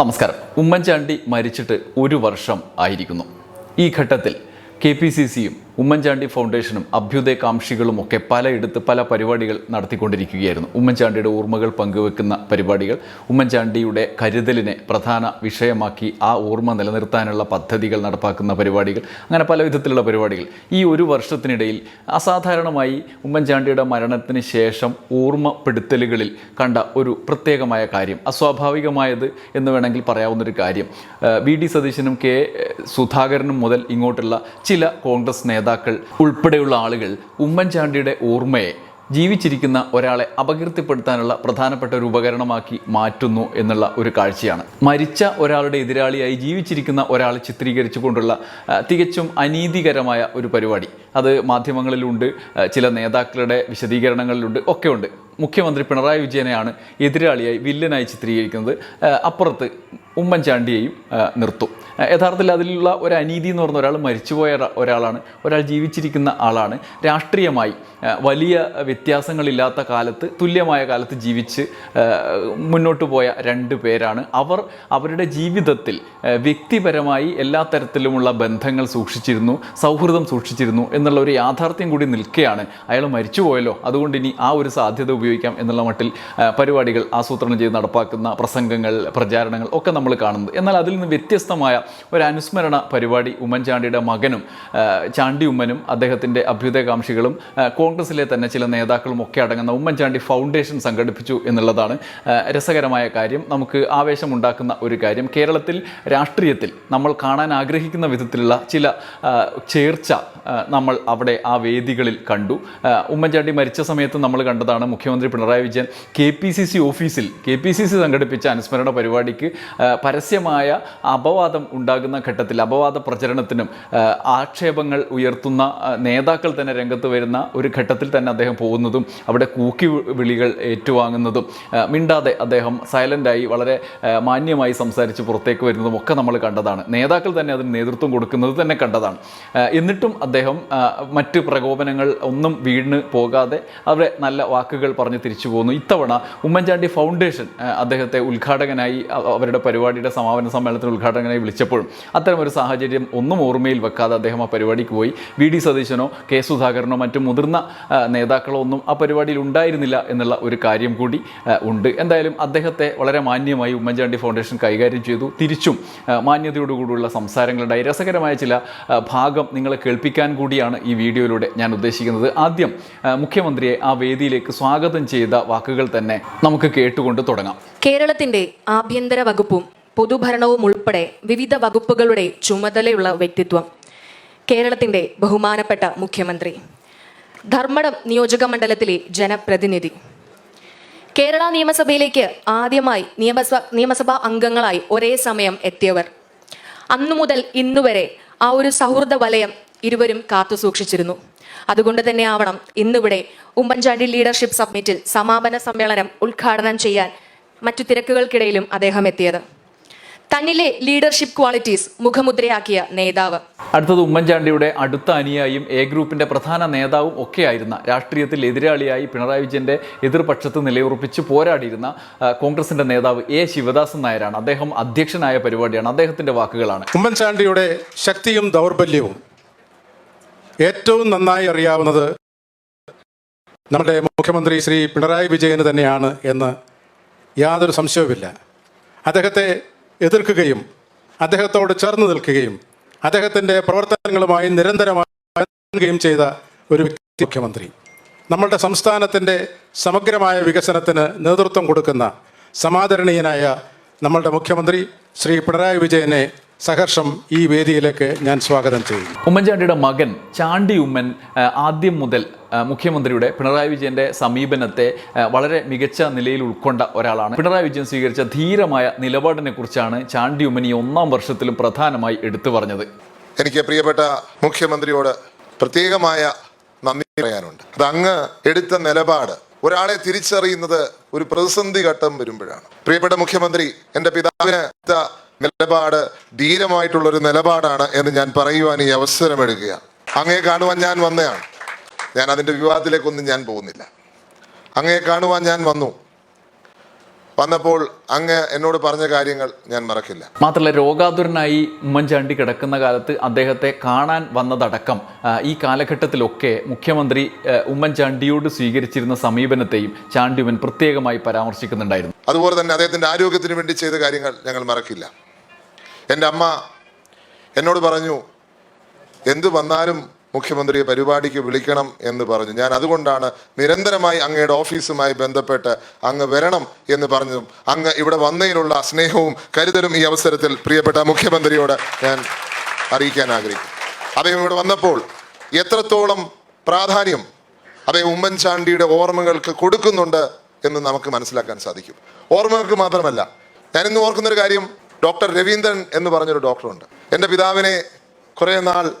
നമസ്കാരം. ഉമ്മൻചാണ്ടി മരിച്ചിട്ട് ഒരു വർഷം ആയിരിക്കുന്നു. ഈ ഘട്ടത്തിൽ കെ പി സി സിയും ഉമ്മൻചാണ്ടി ഫൗണ്ടേഷനും അഭ്യുദയകാംക്ഷികളും ഒക്കെ പലയിടത്ത് പല പരിപാടികൾ നടത്തിക്കൊണ്ടിരിക്കുകയായിരുന്നു. ഉമ്മൻചാണ്ടിയുടെ ഓർമ്മകൾ പങ്കുവെക്കുന്ന പരിപാടികൾ ഉമ്മൻചാണ്ടിയുടെ കരുതലിനെ പ്രധാന വിഷയമാക്കി ആ ഓർമ്മ നിലനിർത്താനുള്ള പദ്ധതികൾ നടപ്പാക്കുന്ന പരിപാടികൾ അങ്ങനെ പല വിധത്തിലുള്ള പരിപാടികൾ. ഈ ഒരു വർഷത്തിനിടയിൽ അസാധാരണമായി ഉമ്മൻചാണ്ടിയുടെ മരണത്തിന് ശേഷം ഓർമ്മപ്പെടുത്തലുകളിൽ കണ്ട ഒരു പ്രത്യേകമായ കാര്യം അസ്വാഭാവികമായത് എന്ന് വേണമെങ്കിൽ പറയാവുന്നൊരു കാര്യം. വി. ഡി. സതീശനും കെ. സുധാകരനും മുതൽ ഇങ്ങോട്ടുള്ള ചില കോൺഗ്രസ് നേതാക്കൾ ഉൾപ്പെടെയുള്ള ആളുകൾ ഉമ്മൻചാണ്ടിയുടെ ഓർമ്മയെ ജീവിച്ചിരിക്കുന്ന ഒരാളെ അപകീർത്തിപ്പെടുത്താനുള്ള പ്രധാനപ്പെട്ട ഒരു ഉപകരണമാക്കി മാറ്റുന്നു എന്നുള്ള ഒരു കാഴ്ചയാണ്. മരിച്ച ഒരാളുടെ എതിരാളിയായി ജീവിച്ചിരിക്കുന്ന ഒരാളെ ചിത്രീകരിച്ചുകൊണ്ടുള്ള കൊണ്ടുള്ള തികച്ചും അനീതികരമായ ഒരു പരിപാടി. അത് മാധ്യമങ്ങളിലുണ്ട് ചില നേതാക്കളുടെ വിശദീകരണങ്ങളിലുണ്ട് ഒക്കെ ഉണ്ട് മുഖ്യമന്ത്രി പിണറായി വിജയനെയാണ് എതിരാളിയായി വില്ലനായി ചിത്രീകരിക്കുന്നത്. അപ്പുറത്ത് ഉമ്മൻചാണ്ടിയെയും നിർത്തും. യഥാർത്ഥത്തിൽ അതിലുള്ള ഒരു അനീതി എന്ന് പറഞ്ഞ ഒരാൾ മരിച്ചുപോയ ഒരാളാണ്. ഒരാൾ ജീവിച്ചിരിക്കുന്ന ആളാണ്. രാഷ്ട്രീയമായി വലിയ വ്യത്യാസങ്ങളില്ലാത്ത കാലത്ത് തുല്യമായ കാലത്ത് ജീവിച്ച് മുന്നോട്ട് പോയ രണ്ട് പേരാണ്. അവർ അവരുടെ ജീവിതത്തിൽ വ്യക്തിപരമായി എല്ലാ തരത്തിലുമുള്ള ബന്ധങ്ങൾ സൂക്ഷിച്ചിരുന്നു സൗഹൃദം സൂക്ഷിച്ചിരുന്നു എന്നുള്ള ഒരു യാഥാർത്ഥ്യം കൂടി നിൽക്കുകയാണ് അയാൾ മരിച്ചുപോയല്ലോ അതുകൊണ്ട് ഇനി ആ ഒരു സാധ്യത ഉപയോഗിക്കാം എന്നുള്ള മട്ടിൽ പരിപാടികൾ ആസൂത്രണം ചെയ്ത് നടപ്പാക്കുന്ന പ്രസംഗങ്ങൾ പ്രചാരണങ്ങൾ ഒക്കെ നമ്മൾ കാണുന്നത്. എന്നാൽ അതിൽ നിന്ന് വ്യത്യസ്തമായ ഒരു അനുസ്മരണ പരിപാടി ഉമ്മൻചാണ്ടിയുടെ മകനും ചാണ്ടി ഉമ്മനും അദ്ദേഹത്തിന്റെ അഭ്യുദയകാംക്ഷികളും കോൺഗ്രസിലെ തന്നെ ചില നേതാക്കളും ഒക്കെ അടങ്ങുന്ന ഉമ്മൻചാണ്ടി ഫൗണ്ടേഷൻ സംഘടിപ്പിച്ചു എന്നുള്ളതാണ് രസകരമായ കാര്യം. നമുക്ക് ആവേശമുണ്ടാക്കുന്ന ഒരു കാര്യം. കേരളത്തിൽ രാഷ്ട്രീയത്തിൽ നമ്മൾ കാണാൻ ആഗ്രഹിക്കുന്ന വിധത്തിലുള്ള ചില ചേർച്ച നമ്മൾ അവിടെ ആ വേദികളിൽ കണ്ടു. ഉമ്മൻചാണ്ടി മരിച്ച സമയത്ത് നമ്മൾ കണ്ടതാണ് മുഖ്യമന്ത്രി Pinarayi Vijayan K P C C ഓഫീസിൽ കെ പി സി സി സംഘടിപ്പിച്ച അനുസ്മരണ പരിപാടിക്ക് പരസ്യമായ അപവാദം ഉണ്ടാകുന്ന ഘട്ടത്തിൽ അപവാദ പ്രചരണത്തിനും ആക്ഷേപങ്ങൾ ഉയർത്തുന്ന നേതാക്കൾ തന്നെ രംഗത്ത് വരുന്ന ഒരു ഘട്ടത്തിൽ തന്നെ അദ്ദേഹം പോകുന്നതും അവിടെ കൂക്കി വിളികൾ ഏറ്റുവാങ്ങുന്നതും മിണ്ടാതെ അദ്ദേഹം സൈലന്റായി വളരെ മാന്യമായി സംസാരിച്ച് പുറത്തേക്ക് വരുന്നതും ഒക്കെ നമ്മൾ കണ്ടതാണ്. നേതാക്കൾ തന്നെ അതിന് നേതൃത്വം കൊടുക്കുന്നത് തന്നെ കണ്ടതാണ്. എന്നിട്ടും അദ്ദേഹം മറ്റ് പ്രകോപനങ്ങൾ ഒന്നും വീണ് പോകാതെ അവരെ നല്ല വാക്കുകൾ പറഞ്ഞ് തിരിച്ചു പോകുന്നു ഇത്തവണ ഉമ്മൻചാണ്ടി ഫൗണ്ടേഷൻ അദ്ദേഹത്തെ ഉദ്ഘാടകനായി അവരുടെ അവരുടെ പരിപാടിയുടെ സമാപന സമ്മേളനത്തിന് ഉദ്ഘാടകനായി വിളിച്ചപ്പോഴും അത്തരം ഒരു സാഹചര്യം ഒന്നും ഓർമ്മയിൽ വെക്കാതെ അദ്ദേഹം ആ പരിപാടിക്ക് പോയി. വി ഡി സതീശനോ കെ സുധാകരനോ മറ്റു മുതിർന്ന നേതാക്കളോ ഒന്നും ആ പരിപാടിയിൽ ഉണ്ടായിരുന്നില്ല എന്നുള്ള ഒരു കാര്യം കൂടി ഉണ്ട്. എന്തായാലും അദ്ദേഹത്തെ വളരെ മാന്യമായി ഉമ്മൻചാണ്ടി ഫൗണ്ടേഷൻ കൈകാര്യം ചെയ്തു. തിരിച്ചും മാന്യതയോടുകൂടിയുള്ള സംസാരങ്ങളുണ്ടായി. രസകരമായ ചില ഭാഗം നിങ്ങളെ കേൾപ്പിക്കാൻ കൂടിയാണ് ഈ വീഡിയോയിലൂടെ ഞാൻ ഉദ്ദേശിക്കുന്നത്. ആദ്യം മുഖ്യമന്ത്രിയെ ആ വേദിയിലേക്ക് സ്വാഗതം ചെയ്ത വാക്കുകൾ തന്നെ നമുക്ക് കേട്ടുകൊണ്ട് തുടങ്ങാം. കേരളത്തിന്റെ ആഭ്യന്തര വകുപ്പും പൊതുഭരണവും ഉൾപ്പെടെ വിവിധ വകുപ്പുകളുടെ ചുമതലയുള്ള വ്യക്തിത്വം. കേരളത്തിന്റെ ബഹുമാനപ്പെട്ട മുഖ്യമന്ത്രി. ധർമ്മടം നിയോജക മണ്ഡലത്തിലെ ജനപ്രതിനിധി. കേരള നിയമസഭയിലേക്ക് ആദ്യമായി നിയമസഭ നിയമസഭാ അംഗങ്ങളായി ഒരേ സമയം എത്തിയവർ. അന്നു മുതൽ ഇന്നുവരെ ആ ഒരു സൗഹൃദ വലയം ഇരുവരും കാത്തു സൂക്ഷിച്ചിരുന്നു. അതുകൊണ്ട് തന്നെ ആവണം ഇന്നിവിടെ ഉമ്മൻചാണ്ടി ലീഡർഷിപ്പ് സബ്മിറ്റിൽ സമാപന സമ്മേളനം ഉദ്ഘാടനം ചെയ്യാൻ മറ്റു തിരക്കുകൾക്കിടയിലും അദ്ദേഹം എത്തിയത്. തന്നിലെ ലീഡർഷിപ്പ് ക്വാളിറ്റീസ് മുഖമുദ്രയാക്കിയ നേതാവ്. അടുത്തത് ഉമ്മൻചാണ്ടിയുടെ അടുത്ത അനുയായിയും എ ഗ്രൂപ്പിന്റെ പ്രധാന നേതാവും ഒക്കെയായിരുന്ന രാഷ്ട്രീയത്തിൽ എതിരാളിയായി പിണറായി വിജയന്റെ എതിർപക്ഷത്ത് നിലയുറപ്പിച്ച് പോരാടിയിരുന്ന കോൺഗ്രസിന്റെ നേതാവ് എ ശിവദാസൻ നായരാണ്. അദ്ദേഹം അധ്യക്ഷനായ പരിപാടിയാണ്. അദ്ദേഹത്തിന്റെ വാക്കുകളാണ്. ഉമ്മൻചാണ്ടിയുടെ ശക്തിയും ദൗർബല്യവും ഏറ്റവും നന്നായി അറിയാവുന്നത് നമ്മുടെ മുഖ്യമന്ത്രി ശ്രീ പിണറായി വിജയന് തന്നെയാണ് എന്ന് യാതൊരു സംശയവുമില്ല. അദ്ദേഹത്തെ എതിർക്കുകയും അദ്ദേഹത്തോട് ചേർന്ന് നിൽക്കുകയും അദ്ദേഹത്തിന്റെ പ്രവർത്തനങ്ങളുമായി നിരന്തരമായി ചെയ്ത ഒരു വ്യക്തി മുഖ്യമന്ത്രി. നമ്മളുടെ സംസ്ഥാനത്തിന്റെ സമഗ്രമായ വികസനത്തിന് നേതൃത്വം കൊടുക്കുന്ന സമാദരണീയനായ നമ്മളുടെ മുഖ്യമന്ത്രി ശ്രീ പിണറായി വിജയനെ സഹർഷം ഈ വേദിയിലേക്ക് ഞാൻ സ്വാഗതം ചെയ്യുന്നു. ഉമ്മൻചാണ്ടിയുടെ മകൻ ചാണ്ടി ഉമ്മൻ ആദ്യം മുതൽ മുഖ്യമന്ത്രിയുടെ പിണറായി വിജയന്റെ സമീപനത്തെ വളരെ മികച്ച നിലയിൽ ഉൾക്കൊണ്ട ഒരാളാണ്. പിണറായി വിജയൻ സ്വീകരിച്ച ധീരമായ നിലപാടിനെ കുറിച്ചാണ് ചാണ്ടി ഉമ്മൻ ഒന്നാം വർഷത്തിലും പ്രധാനമായി എടുത്തു പറഞ്ഞത്. എനിക്ക് പ്രിയപ്പെട്ട മുഖ്യമന്ത്രിയോട് പ്രത്യേകമായ നന്ദി പറയാനുണ്ട്. അത് അങ്ങ് എടുത്ത നിലപാട് ഒരാളെ തിരിച്ചറിയുന്നത് ഒരു പ്രതിസന്ധി ഘട്ടം വരുമ്പോഴാണ്. പ്രിയപ്പെട്ട മുഖ്യമന്ത്രി എന്റെ പിതാവിന് നിലപാട് ധീരമായിട്ടുള്ള ഒരു നിലപാടാണ് എന്ന് ഞാൻ പറയുവാൻ ഈ അവസരം എടുക്കുക അങ്ങേ കാണുവാൻ ഞാൻ വന്നതാണ്. ഞാൻ അതിന്റെ വിവാഹത്തിലേക്കൊന്നും ഞാൻ പോകുന്നില്ല. അങ്ങയെ കാണുവാൻ ഞാൻ വന്നു. വന്നപ്പോൾ അങ്ങ് എന്നോട് പറഞ്ഞ കാര്യങ്ങൾ ഞാൻ മറക്കില്ല. മാത്രമല്ല രോഗാതുരനായി ഉമ്മൻചാണ്ടി കിടക്കുന്ന കാലത്ത് അദ്ദേഹത്തെ കാണാൻ വന്നതടക്കം ഈ കാലഘട്ടത്തിലൊക്കെ മുഖ്യമന്ത്രി ഉമ്മൻചാണ്ടിയോട് സ്വീകരിച്ചിരുന്ന സമീപനത്തെയും ചാണ്ടിവൻ പ്രത്യേകമായി പരാമർശിക്കുന്നുണ്ടായിരുന്നു. അതുപോലെ തന്നെ അദ്ദേഹത്തിന്റെ ആരോഗ്യത്തിന് വേണ്ടി ചെയ്ത കാര്യങ്ങൾ ഞങ്ങൾ മറക്കില്ല. എന്റെ അമ്മ എന്നോട് പറഞ്ഞു എന്ത് വന്നാലും മുഖ്യമന്ത്രിയെ പരിപാടിക്ക് വിളിക്കണം എന്ന് പറഞ്ഞു. ഞാൻ അതുകൊണ്ടാണ് നിരന്തരമായി അങ്ങയുടെ ഓഫീസുമായി ബന്ധപ്പെട്ട് അങ്ങ് വരണം എന്ന് പറഞ്ഞതും അങ്ങ് ഇവിടെ വന്നതിനുള്ള സ്നേഹവും കരുതലും ഈ അവസരത്തിൽ പ്രിയപ്പെട്ട മുഖ്യമന്ത്രിയോട് ഞാൻ അറിയിക്കാൻ ആഗ്രഹിക്കും അദ്ദേഹം ഇവിടെ വന്നപ്പോൾ എത്രത്തോളം പ്രാധാന്യം അദ്ദേഹം ഉമ്മൻചാണ്ടിയുടെ ഓർമ്മകൾക്ക് കൊടുക്കുന്നുണ്ട് എന്ന് നമുക്ക് മനസ്സിലാക്കാൻ സാധിക്കും. ഓർമ്മകൾക്ക് മാത്രമല്ല ഞാനിന്ന് ഓർക്കുന്നൊരു കാര്യം ഡോക്ടർ രവീന്ദ്രൻ എന്ന് പറഞ്ഞൊരു ഡോക്ടറുണ്ട്. എന്റെ പിതാവിനെ കുറേ നാൾ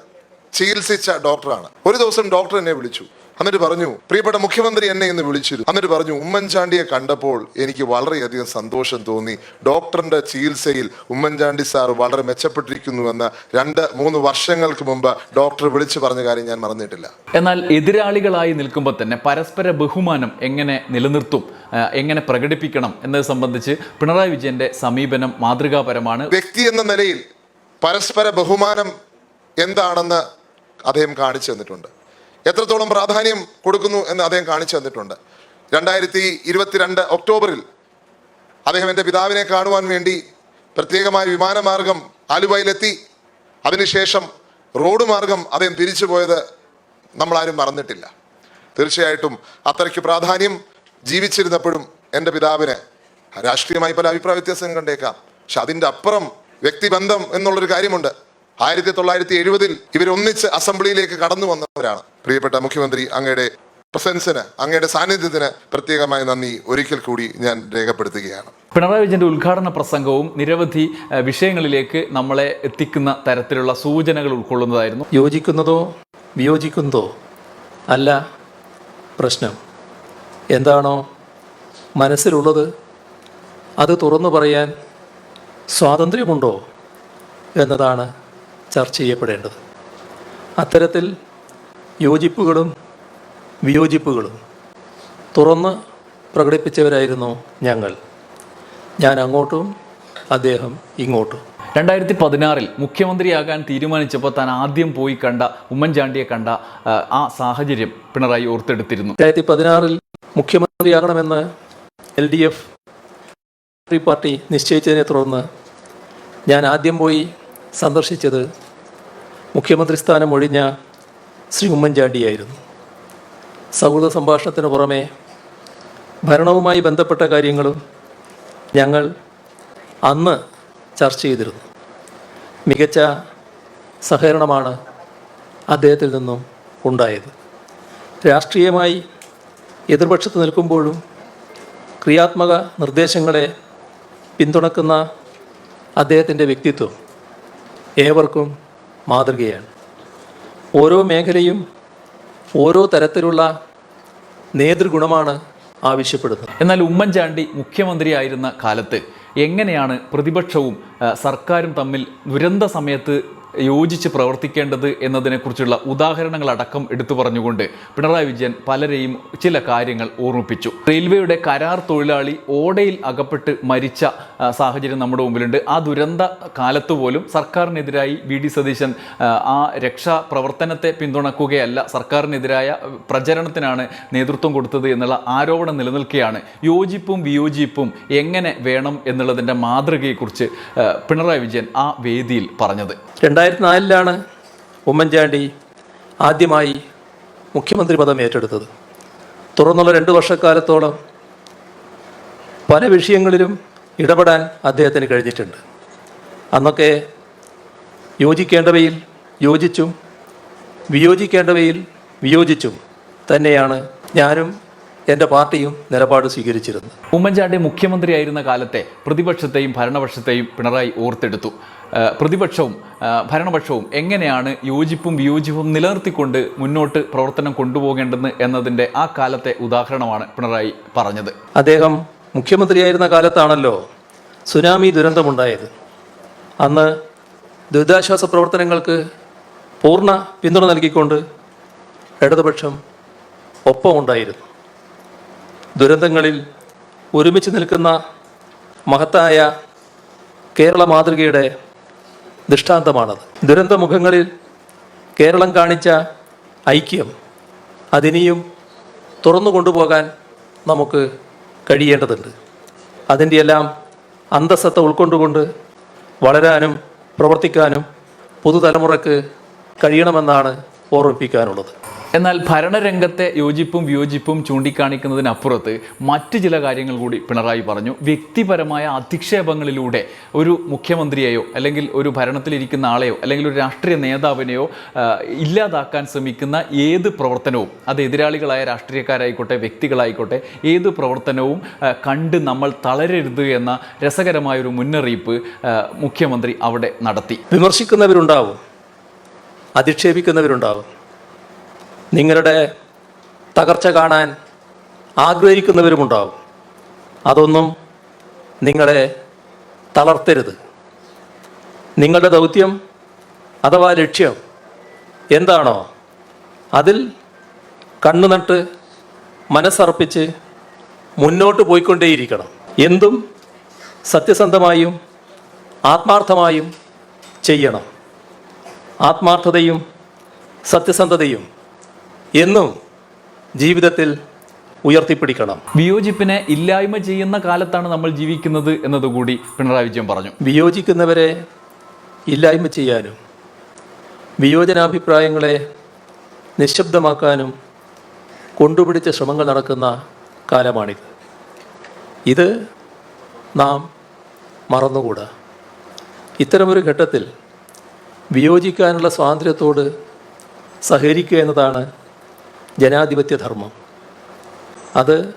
ചികിത്സിച്ച ഡോക്ടറാണ്. ഒരു ദിവസം ഡോക്ടർ എന്നെ വിളിച്ചു. എന്നിട്ട് പറഞ്ഞു പ്രിയപ്പെട്ട മുഖ്യമന്ത്രി എന്നെ ഇന്ന് വിളിച്ചിരുന്നു. എന്നിട്ട് പറഞ്ഞു ഉമ്മൻചാണ്ടിയെ കണ്ടപ്പോൾ എനിക്ക് വളരെയധികം സന്തോഷം തോന്നി. ഡോക്ടറിന്റെ ചികിത്സയിൽ ഉമ്മൻചാണ്ടി സാർ വളരെ മെച്ചപ്പെട്ടിരിക്കുന്നു മെച്ചപ്പെട്ടിരിക്കുന്നുവെന്ന് രണ്ട് മൂന്ന് വർഷങ്ങൾക്ക് മുമ്പ് ഡോക്ടർ വിളിച്ചു പറഞ്ഞ കാര്യം ഞാൻ മറന്നിട്ടില്ല. എന്നാൽ എതിരാളികളായി നിൽക്കുമ്പോൾ തന്നെ പരസ്പര ബഹുമാനം എങ്ങനെ നിലനിർത്തും എങ്ങനെ പ്രകടിപ്പിക്കണം എന്നത് സംബന്ധിച്ച് പിണറായി വിജയന്റെ സമീപനം മാതൃകാപരമാണ്. വ്യക്തി എന്ന നിലയിൽ പരസ്പര ബഹുമാനം എന്താണെന്ന് അദ്ദേഹം കാണിച്ചു തന്നിട്ടുണ്ട്. എത്രത്തോളം പ്രാധാന്യം കൊടുക്കുന്നു എന്ന് അദ്ദേഹം കാണിച്ചു തന്നിട്ടുണ്ട്. രണ്ടായിരത്തി ഇരുപത്തിരണ്ട് ഒക്ടോബറിൽ അദ്ദേഹം എന്റെ പിതാവിനെ കാണുവാൻ വേണ്ടി പ്രത്യേകമായ വിമാനമാർഗം ആലുവയിലെത്തി. അതിനുശേഷം റോഡ് മാർഗം അദ്ദേഹം തിരിച്ചു പോയത് നമ്മളാരും മറന്നിട്ടില്ല. തീർച്ചയായിട്ടും അത്രയ്ക്ക് പ്രാധാന്യം ജീവിച്ചിരുന്നപ്പോഴും എന്റെ പിതാവിന് രാഷ്ട്രീയമായി പല അഭിപ്രായ വ്യത്യാസം കണ്ടേക്കാം. പക്ഷെ അതിന്റെ അപ്പുറം വ്യക്തിബന്ധം എന്നുള്ളൊരു കാര്യമുണ്ട്. ആയിരത്തി തൊള്ളായിരത്തി എഴുപതിൽ ഇവരൊന്നിച്ച് അസംബ്ലിയിലേക്ക് കടന്നു വന്നവരാണ്. പ്രിയപ്പെട്ട മുഖ്യമന്ത്രി അങ്ങയുടെ പ്രസൻസിന് അങ്ങയുടെ സാന്നിധ്യത്തിന് പ്രത്യേകമായ നന്ദി. ഒരിക്കൽ കൂടി ഞാൻ രേഖപ്പെടുത്തുകയാണ്. പിണറായി വിജയന്റെ ഉദ്ഘാടന പ്രസംഗവും നിരവധി വിഷയങ്ങളിലേക്ക് നമ്മളെ എത്തിക്കുന്ന തരത്തിലുള്ള സൂചനകൾ ഉൾക്കൊള്ളുന്നതായിരുന്നു. യോജിക്കുന്നതോ വിയോജിക്കുന്നതോ അല്ല പ്രശ്നം. എന്താണോ മനസ്സിലുള്ളത് അത് തുറന്നു പറയാൻ സ്വാതന്ത്ര്യമുണ്ടോ എന്നതാണ് ചർച്ച ചെയ്യപ്പെടേണ്ടത്. അത്തരത്തിൽ യോജിപ്പുകളും വിയോജിപ്പുകളും തുറന്ന് പ്രകടിപ്പിച്ചവരായിരുന്നു ഞങ്ങൾ. ഞാൻ അങ്ങോട്ടും അദ്ദേഹം ഇങ്ങോട്ടും. രണ്ടായിരത്തി പതിനാറിൽ മുഖ്യമന്ത്രിയാകാൻ തീരുമാനിച്ചപ്പോൾ താൻ ആദ്യം പോയി കണ്ട ഉമ്മൻചാണ്ടിയെ കണ്ട ആ, സാഹചര്യം പിണറായി ഓർത്തെടുത്തിരുന്നു. രണ്ടായിരത്തി പതിനാറിൽ മുഖ്യമന്ത്രിയാകണമെന്ന് എൽ ഡി എഫ് പാർട്ടി നിശ്ചയിച്ചതിനെ തുടർന്ന് ഞാൻ ആദ്യം പോയി സന്ദർശിച്ചത് മുഖ്യമന്ത്രി സ്ഥാനം ഒഴിഞ്ഞ ശ്രീ ഉമ്മൻചാണ്ടിയായിരുന്നു. സൗഹൃദ സംഭാഷണത്തിന് പുറമെ ഭരണവുമായി ബന്ധപ്പെട്ട കാര്യങ്ങളും ഞങ്ങൾ അന്ന് ചർച്ച ചെയ്തിരുന്നു. മികച്ച സഹകരണമാണ് അദ്ദേഹത്തിൽ നിന്നും ഉണ്ടായത്. രാഷ്ട്രീയമായി എതിർപക്ഷത്ത് നിൽക്കുമ്പോഴും ക്രിയാത്മക നിർദ്ദേശങ്ങളെ പിന്തുണക്കുന്ന അദ്ദേഹത്തിന്റെ വ്യക്തിത്വം ഏവർക്കും മാതൃകയാണ്. ഓരോ മേഖലയും ഓരോ തരത്തിലുള്ള നേതൃഗുണമാണ് ആവശ്യപ്പെടുന്നത്. എന്നാൽ ഉമ്മൻചാണ്ടി മുഖ്യമന്ത്രിയായിരുന്ന കാലത്ത് എങ്ങനെയാണ് പ്രതിപക്ഷവും സർക്കാരും തമ്മിൽ ദുരന്ത സമയത്ത് യോജിച്ച് പ്രവർത്തിക്കേണ്ടത് എന്നതിനെക്കുറിച്ചുള്ള ഉദാഹരണങ്ങളടക്കം എടുത്തു പറഞ്ഞുകൊണ്ട് പിണറായി വിജയൻ പലരെയും ചില കാര്യങ്ങൾ ഓർമ്മിപ്പിച്ചു. റെയിൽവേയുടെ കരാർ തൊഴിലാളി ഓടയിൽ അകപ്പെട്ട് മരിച്ച സാഹചര്യം നമ്മുടെ മുമ്പിലുണ്ട്. ആ ദുരന്ത കാലത്ത് പോലും സർക്കാരിനെതിരായി വി. ഡി. സതീശൻ ആ, രക്ഷാ പ്രവർത്തനത്തെ പിന്തുണക്കുകയല്ല സർക്കാരിനെതിരായ പ്രചരണത്തിനാണ് നേതൃത്വം കൊടുത്തത് എന്നുള്ള ആരോപണം നിലനിൽക്കുകയാണ് യോജിപ്പും വിയോജിപ്പും എങ്ങനെ വേണം എന്നുള്ളതിന്റെ മാതൃകയെക്കുറിച്ച് പിണറായി വിജയൻ ആ വേദിയിൽ പറഞ്ഞത്. രണ്ടായിരത്തി നാലിലാണ് ഉമ്മൻചാണ്ടി ആദ്യമായി മുഖ്യമന്ത്രി പദം ഏറ്റെടുത്തത്. തുടർന്നുള്ള രണ്ട് വർഷക്കാലത്തോളം പല വിഷയങ്ങളിലും ഇടപെടാൻ അദ്ദേഹത്തിന് കഴിഞ്ഞിട്ടുണ്ട്. അന്നൊക്കെ യോജിക്കേണ്ടവയിൽ യോജിച്ചും വിയോജിക്കേണ്ടവയിൽ വിയോജിച്ചും തന്നെയാണ് ഞാനും എന്റെ പാർട്ടിയും നിലപാട് സ്വീകരിച്ചിരുന്നു. ഉമ്മൻചാണ്ടി മുഖ്യമന്ത്രിയായിരുന്ന കാലത്തെ പ്രതിപക്ഷത്തെയും ഭരണപക്ഷത്തെയും പിണറായി ഓർത്തെടുത്തു. പ്രതിപക്ഷവും ഭരണപക്ഷവും എങ്ങനെയാണ് യോജിപ്പും വിയോജിപ്പും നിലനിർത്തിക്കൊണ്ട് മുന്നോട്ട് പ്രവർത്തനം കൊണ്ടുപോകേണ്ടത് എന്നതിന്റെ ആ കാലത്തെ ഉദാഹരണമാണ് പിണറായി പറഞ്ഞത്. അദ്ദേഹം മുഖ്യമന്ത്രിയായിരുന്ന കാലത്താണല്ലോ സുനാമി ദുരന്തമുണ്ടായത്. അന്ന് ദുരിതാശ്വാസ പ്രവർത്തനങ്ങൾക്ക് പൂർണ പിന്തുണ നൽകിക്കൊണ്ട് ഇടതുപക്ഷം ഒപ്പമുണ്ടായിരുന്നു. ദുരന്തങ്ങളിൽ ഒരുമിച്ച് നിൽക്കുന്ന മഹത്തായ കേരള മാതൃകയുടെ ദൃഷ്ടാന്തമാണത്. ദുരന്തമുഖങ്ങളിൽ കേരളം കാണിച്ച ഐക്യം അതിനിയും തുറന്നു കൊണ്ടുപോകാൻ നമുക്ക് കഴിയേണ്ടതുണ്ട്. അതിന്റെ എല്ലാം അന്തസ്സത്ത ഉൾക്കൊണ്ടുകൊണ്ട് വളരാനും പ്രവർത്തിക്കാനും പുതുതലമുറക്ക് കഴിയണമെന്നാണ് ഓർമ്മിപ്പിക്കാനുള്ളത്. എന്നാൽ ഭരണരംഗത്തെ യോജിപ്പും വിയോജിപ്പും ചൂണ്ടിക്കാണിക്കുന്നതിനപ്പുറത്ത് മറ്റ് ചില കാര്യങ്ങൾ കൂടി പിണറായി പറഞ്ഞു. വ്യക്തിപരമായ അധിക്ഷേപങ്ങളിലൂടെ ഒരു മുഖ്യമന്ത്രിയെയോ അല്ലെങ്കിൽ ഒരു ഭരണത്തിലിരിക്കുന്ന ആളെയോ അല്ലെങ്കിൽ ഒരു രാഷ്ട്രീയ നേതാവിനെയോ ഇല്ലാതാക്കാൻ ശ്രമിക്കുന്ന ഏത് പ്രവർത്തനവും അത് എതിരാളികളായ രാഷ്ട്രീയക്കാരായിക്കോട്ടെ വ്യക്തികളായിക്കോട്ടെ ഏത് പ്രവർത്തനവും കണ്ട് നമ്മൾ തളരരുത് എന്ന രസകരമായൊരു മുന്നറിയിപ്പ് മുഖ്യമന്ത്രി അവിടെ നടത്തി. വിമർശിക്കുന്നവരുണ്ടാവും. അധിക്ഷേപിക്കുന്നവരുണ്ടാവും. നിങ്ങളുടെ തകർച്ച കാണാൻ ആഗ്രഹിക്കുന്നവരുമുണ്ടാവും. അതൊന്നും നിങ്ങളെ തളർത്തരുത്. നിങ്ങളുടെ ദൗത്യം അഥവാ ലക്ഷ്യം എന്താണോ അതിൽ കണ്ണുനട്ട് മനസ്സർപ്പിച്ച് മുന്നോട്ട് പോയിക്കൊണ്ടേയിരിക്കണം. എന്തും സത്യസന്ധമായും ആത്മാർത്ഥമായും ചെയ്യണം. ആത്മാർത്ഥതയും സത്യസന്ധതയും എന്നും ജീവിതത്തിൽ ഉയർത്തിപ്പിടിക്കണം. വിയോജിപ്പിനെ ഇല്ലായ്മ ചെയ്യുന്ന കാലത്താണ് നമ്മൾ ജീവിക്കുന്നത് എന്നതുകൂടി പിണറായി വിജയൻ പറഞ്ഞു. വിയോജിക്കുന്നവരെ ഇല്ലായ്മ ചെയ്യാനും വിയോജനാഭിപ്രായങ്ങളെ നിശബ്ദമാക്കാനും കൊണ്ടുപിടിച്ച ശ്രമങ്ങൾ നടക്കുന്ന കാലമാണിത്. ഇത് നാം മറന്നുകൂടാ. ഇത്തരമൊരു ഘട്ടത്തിൽ വിയോജിക്കാനുള്ള സ്വാതന്ത്ര്യത്തോട് സഹകരിക്കുക എന്നതാണ് ജനാധിപത്യ ധർമ്മം അത്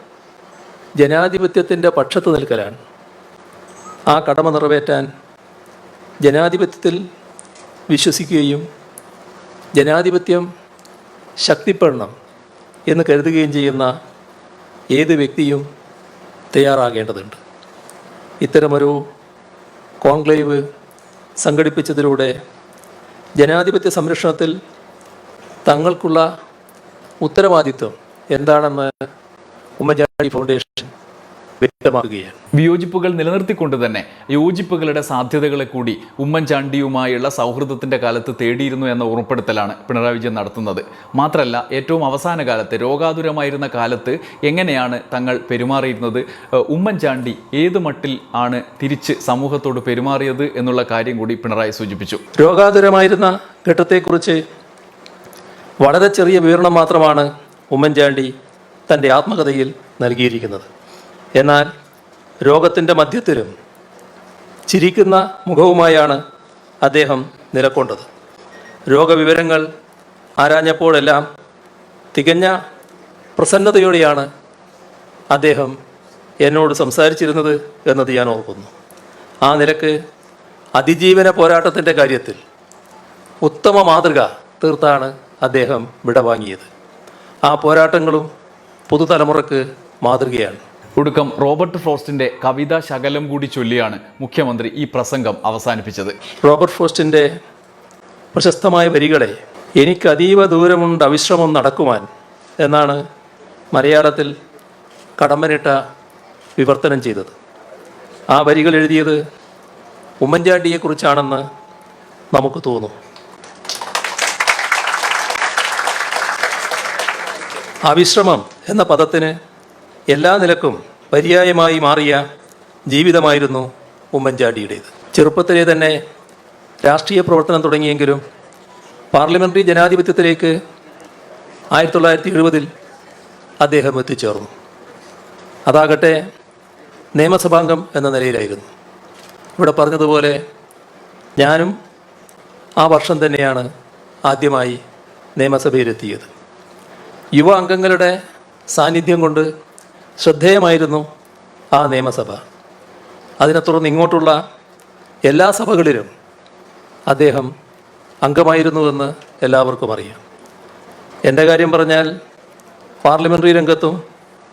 ജനാധിപത്യത്തിന്റെ പക്ഷത്ത് നിൽക്കലാണ്. ആ കടമ നിറവേറ്റാൻ ജനാധിപത്യത്തിൽ വിശ്വസിക്കുകയും ജനാധിപത്യം ശക്തിപ്പെടണം എന്ന് കരുതുകയും ചെയ്യുന്ന ഏത് വ്യക്തിയും തയ്യാറാകേണ്ടതുണ്ട്. ഇത്തരമൊരു കോൺക്ലേവ് സംഘടിപ്പിച്ചതിലൂടെ ജനാധിപത്യ സംരക്ഷണത്തിൽ തങ്ങൾക്കുള്ള ഉത്തരവാദിത്വം എന്താണെന്ന് ഉമ്മൻചാണ്ടി ഫൗണ്ടേഷൻ വ്യക്തമാക്കുകയാണ്. വിയോജിപ്പുകൾ നിലനിർത്തിക്കൊണ്ട് തന്നെ യോജിപ്പുകളുടെ സാധ്യതകളെ കൂടി ഉമ്മൻചാണ്ടിയുമായുള്ള സൗഹൃദത്തിന്റെ കാലത്ത് തേടിയിരുന്നു എന്ന ഉറപ്പെടുത്തലാണ് പിണറായി വിജയൻ നടത്തുന്നത്. മാത്രമല്ല ഏറ്റവും അവസാന കാലത്ത് രോഗാതുരമായിരുന്ന കാലത്ത് എങ്ങനെയാണ് തങ്ങൾ പെരുമാറിയിരുന്നത്? ഉമ്മൻചാണ്ടി ഏത് മട്ടിൽ ആണ് തിരിച്ച് സമൂഹത്തോട് പെരുമാറിയത് എന്നുള്ള കാര്യം കൂടി പിണറായി സൂചിപ്പിച്ചു. രോഗാതുരമായിരുന്ന ഘട്ടത്തെക്കുറിച്ച് വളരെ ചെറിയ വിവരണം മാത്രമാണ് ഉമ്മൻചാണ്ടി തന്റെ ആത്മകഥയിൽ നൽകിയിരിക്കുന്നത്. എന്നാൽ രോഗത്തിന്റെ മധ്യത്തിലും ചിരിക്കുന്ന മുഖവുമായാണ് അദ്ദേഹം നിലക്കൊണ്ടത്. രോഗവിവരങ്ങൾ ആരാഞ്ഞപ്പോഴെല്ലാം തികഞ്ഞ പ്രസന്നതയോടെയാണ് അദ്ദേഹം എന്നോട് സംസാരിച്ചിരുന്നത് എന്നത് ഞാൻ ഓർക്കുന്നു. ആ നിരക്ക് അതിജീവന പോരാട്ടത്തിന്റെ കാര്യത്തിൽ ഉത്തമ മാതൃക തീർത്താണ് അദ്ദേഹം വിടവാങ്ങിയത്. ആ പോരാട്ടങ്ങളും പുതുതലമുറക്ക് മാതൃകയാണ്. ഒടുക്കം റോബർട്ട് ഫ്രോസ്റ്റിന്റെ കവിത ശകലം കൂടി ചൊല്ലിയാണ് മുഖ്യമന്ത്രി ഈ പ്രസംഗം അവസാനിപ്പിച്ചത്. റോബർട്ട് ഫ്രോസ്റ്റിന്റെ പ്രശസ്തമായ വരികളെ എനിക്ക് അതീവ ദൂരമുണ്ട് അവിശ്രമം നടക്കുവാൻ എന്നാണ് മലയാളത്തിൽ കടമ്പനിട്ട വിവർത്തനം ചെയ്തത്. ആ വരികൾ എഴുതിയത് ഉമ്മൻചാണ്ടിയെക്കുറിച്ചാണെന്ന് നമുക്ക് തോന്നും. അവിശ്രമം എന്ന പദത്തിന് എല്ലാ നിലക്കും പര്യായമായി മാറിയ ജീവിതമായിരുന്നു ഉമ്മൻചാണ്ടിയുടേത്. ചെറുപ്പത്തിലെ തന്നെ രാഷ്ട്രീയ പ്രവർത്തനം തുടങ്ങിയെങ്കിലും പാർലമെന്ററി ജനാധിപത്യത്തിലേക്ക് ആയിരത്തി തൊള്ളായിരത്തി എഴുപതിൽ അദ്ദേഹം എത്തിച്ചേർന്നു. അതാകട്ടെ നിയമസഭാംഗം എന്ന നിലയിലായിരുന്നു. ഇവിടെ പറഞ്ഞതുപോലെ ഞാനും ആ വർഷം തന്നെയാണ് ആദ്യമായി നിയമസഭയിലെത്തിയത്. യുവ അംഗങ്ങളുടെ സാന്നിധ്യം കൊണ്ട് ശ്രദ്ധേയമായിരുന്നു ആ നിയമസഭ. അതിനെ തുടർന്ന് ഇങ്ങോട്ടുള്ള എല്ലാ സഭകളിലും അദ്ദേഹം അംഗമായിരുന്നുവെന്ന് എല്ലാവർക്കും അറിയാം. എന്റെ കാര്യം പറഞ്ഞാൽ പാർലമെന്ററി രംഗത്തും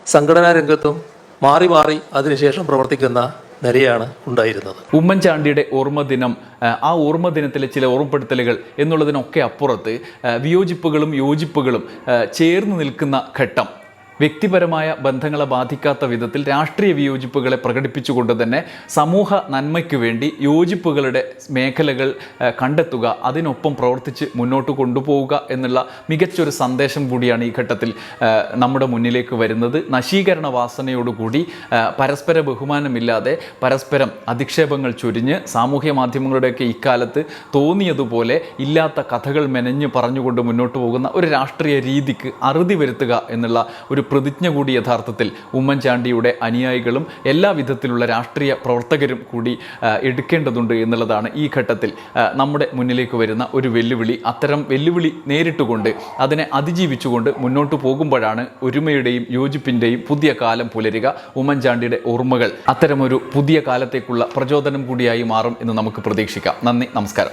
സംഘടനാ രംഗത്തും മാറി മാറി അതിനുശേഷം പ്രവർത്തിക്കുന്ന നിലയാണ് ഉണ്ടായിരുന്നത്. ഉമ്മൻചാണ്ടിയുടെ ഓർമ്മ ദിനം ആ, ഓർമ്മദിനത്തിലെ ഓർമ്മ ദിനത്തിലെ ചില ഓർമ്മപ്പെടുത്തലുകൾ എന്നുള്ളതിനൊക്കെ അപ്പുറത്ത് വിയോജിപ്പുകളും യോജിപ്പുകളും ചേർന്ന് നിൽക്കുന്ന ഘട്ടം. വ്യക്തിപരമായ ബന്ധങ്ങളെ ബാധിക്കാത്ത വിധത്തിൽ രാഷ്ട്രീയ വിയോജിപ്പുകളെ പ്രകടിപ്പിച്ചുകൊണ്ട് തന്നെ സമൂഹ നന്മയ്ക്ക് വേണ്ടി യോജിപ്പുകളുടെ മേഖലകൾ കണ്ടെത്തുക അതിനൊപ്പം പ്രവർത്തിച്ച് മുന്നോട്ട് കൊണ്ടുപോവുക എന്നുള്ള മികച്ചൊരു സന്ദേശം കൂടിയാണ് ഈ ഘട്ടത്തിൽ നമ്മുടെ മുന്നിലേക്ക് വരുന്നത്. നശീകരണ വാസനയോടുകൂടി പരസ്പര ബഹുമാനമില്ലാതെ പരസ്പരം അധിക്ഷേപങ്ങൾ ചൊരിഞ്ഞ് സാമൂഹ്യ മാധ്യമങ്ങളുടെയൊക്കെ ഇക്കാലത്ത് തോന്നിയതുപോലെ ഇല്ലാത്ത കഥകൾ മെനഞ്ഞ് പറഞ്ഞുകൊണ്ട് മുന്നോട്ട് പോകുന്ന ഒരു രാഷ്ട്രീയ രീതിക്ക് അറുതി വരുത്തുക എന്നുള്ള ഒരു പ്രതിജ്ഞ കൂടി യഥാർത്ഥത്തിൽ ഉമ്മൻചാണ്ടിയുടെ അനുയായികളും എല്ലാ വിധത്തിലുള്ള രാഷ്ട്രീയ പ്രവർത്തകരും കൂടി എടുക്കേണ്ടതുണ്ട് എന്നുള്ളതാണ് ഈ ഘട്ടത്തിൽ നമ്മുടെ മുന്നിലേക്ക് വരുന്ന ഒരു വെല്ലുവിളി. അത്തരം വെല്ലുവിളി നേരിട്ടുകൊണ്ട് അതിനെ അതിജീവിച്ചുകൊണ്ട് മുന്നോട്ട് പോകുമ്പോഴാണ് ഒരുമയുടെയും യോജിപ്പിന്റെയും പുതിയ കാലം പുലരുക ഉമ്മൻചാണ്ടിയുടെ ഓർമ്മകൾ. അത്തരമൊരു പുതിയ കാലത്തേക്കുള്ള പ്രചോദനം കൂടിയായി മാറും എന്ന് നമുക്ക് പ്രതീക്ഷിക്കാം. നന്ദി നമസ്കാരം.